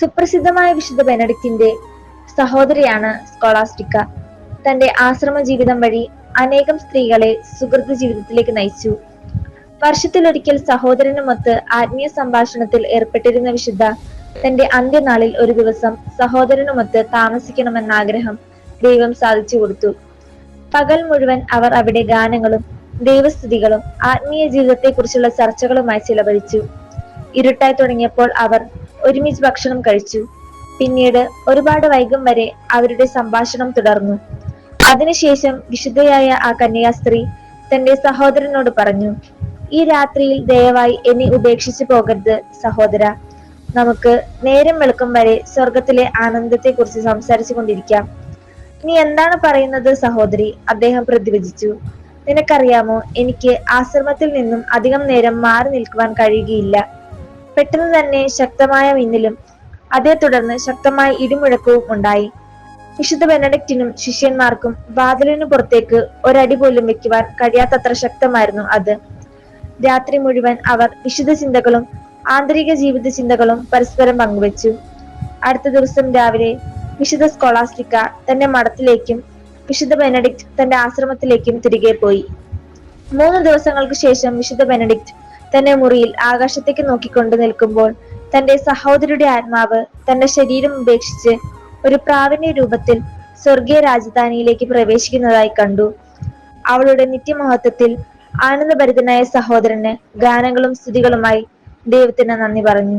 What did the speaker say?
സുപ്രസിദ്ധമായ വിശുദ്ധ ബെനഡിക്റ്റിന്റെ സഹോദരിയാണ് സ്കോളാസ്റ്റിക്ക. തന്റെ ആശ്രമ ജീവിതം വഴി അനേകം സ്ത്രീകളെ സുഹൃത്ത് ജീവിതത്തിലേക്ക് നയിച്ചു. വർഷത്തിലൊരിക്കൽ സഹോദരനുമൊത്ത് ആത്മീയ സംഭാഷണത്തിൽ ഏർപ്പെട്ടിരുന്ന വിശുദ്ധ തന്റെ അന്ത്യനാളിൽ ഒരു ദിവസം സഹോദരനുമൊത്ത് താമസിക്കണമെന്ന ആഗ്രഹം ദൈവം സാധിച്ചു കൊടുത്തു. പകൽ മുഴുവൻ അവർ അവിടെ ഗാനങ്ങളും ദൈവസ്തുതികളും ആത്മീയ ജീവിതത്തെക്കുറിച്ചുള്ള ചർച്ചകളുമായി ചിലവഴിച്ചു. ഇരുട്ടായി തുടങ്ങിയപ്പോൾ അവർ ഒരുമിച്ച് ഭക്ഷണം കഴിച്ചു. പിന്നീട് ഒരുപാട് വൈകും വരെ അവരുടെ സംഭാഷണം തുടർന്നു. അതിനുശേഷം വിശുദ്ധയായ ആ കന്യാസ്ത്രീ തന്റെ സഹോദരനോട് പറഞ്ഞു ഈ രാത്രിയിൽ ദയവായി എന്നെ ഉപേക്ഷിച്ചു പോകരുത് സഹോദര. നമുക്ക് നേരം വെളുക്കും വരെ സ്വർഗത്തിലെ ആനന്ദത്തെ കുറിച്ച് സംസാരിച്ചു കൊണ്ടിരിക്കാം. നീ എന്താണ് പറയുന്നത് സഹോദരി? അദ്ദേഹം പ്രതിവചിച്ചു. നിനക്കറിയാമോ എനിക്ക് ആശ്രമത്തിൽ നിന്നും അധികം നേരം മാറി നിൽക്കുവാൻ കഴിയുകയില്ല. പെട്ടെന്ന് തന്നെ ശക്തമായ മിന്നലും അതേ തുടർന്ന് ശക്തമായ ഇടിമുഴക്കവും ഉണ്ടായി. വിശുദ്ധ ബെനഡിക്റ്റിനും ശിഷ്യന്മാർക്കും വാതിലിനു പുറത്തേക്ക് ഒരടി പോലും വെക്കുവാൻ കഴിയാത്തത്ര ശക്തമായിരുന്നു അത്. രാത്രി മുഴുവൻ അവർ വിശുദ്ധ ചിന്തകളും ആന്തരിക ജീവിത ചിന്തകളും പരസ്പരം പങ്കുവച്ചു. അടുത്ത ദിവസം രാവിലെ വിശുദ്ധ സ്കോളാസ്റ്റിക്ക തന്റെ മഠത്തിലേക്കും വിശുദ്ധ ബെനഡിക്റ്റ് തന്റെ ആശ്രമത്തിലേക്കും തിരികെ പോയി. മൂന്ന് ദിവസങ്ങൾക്ക് ശേഷം വിശുദ്ധ ബെനഡിക്റ്റ് തന്റെ മുറിയിൽ ആകാശത്തേക്ക് നോക്കിക്കൊണ്ട് നിൽക്കുമ്പോൾ തന്റെ സഹോദരിയുടെ ആത്മാവ് തന്റെ ശരീരം ഉപേക്ഷിച്ച് ഒരു പ്രാവിന്റെ രൂപത്തിൽ സ്വർഗീയ രാജധാനിയിലേക്ക് പ്രവേശിക്കുന്നതായി കണ്ടു. അവളുടെ നിത്യമഹത്വത്തിൽ ആനന്ദഭരിതനായ സഹോദരന് ഗാനങ്ങളും സ്തുതികളുമായി ദൈവത്തിന് നന്ദി പറഞ്ഞു.